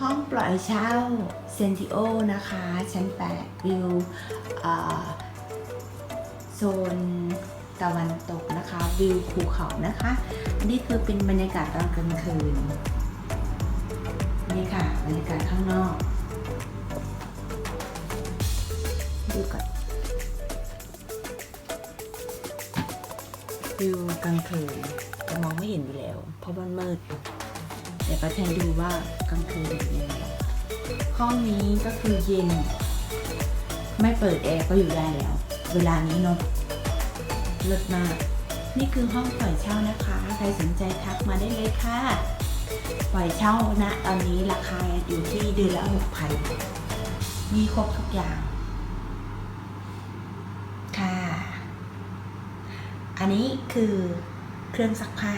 ห้องปล่อยเช่าเซนติโอนะคะ ชั้น 8 วิวโซนตะวันตกนะคะ วิวภูเขานะคะ อันนี้คือเป็นบรรยากาศตอนกลางคืน นี่ค่ะ บรรยากาศข้างนอก ดูก่อนวิวกลางคืนจะมองไม่เห็นอยู่แล้ว เพราะมันมืด ดี๋ยวป้าแทนดูว่ากลางคืนเป็นยังไงห้องนี้ก็คือเย็น ไม่เปิดแอร์ก็อยู่ได้แล้ว เวลานี้เนาะเลิศมาก นี่คือห้องปล่อยเช่านะคะ ใครสนใจทักมาได้เลยค่ะ ปล่อยเช่านะตอนนี้ราคาอยู่ที่เดือนละหกพันมีครบทุกอย่าง ค่ะ อันนี้คือเครื่องซักผ้า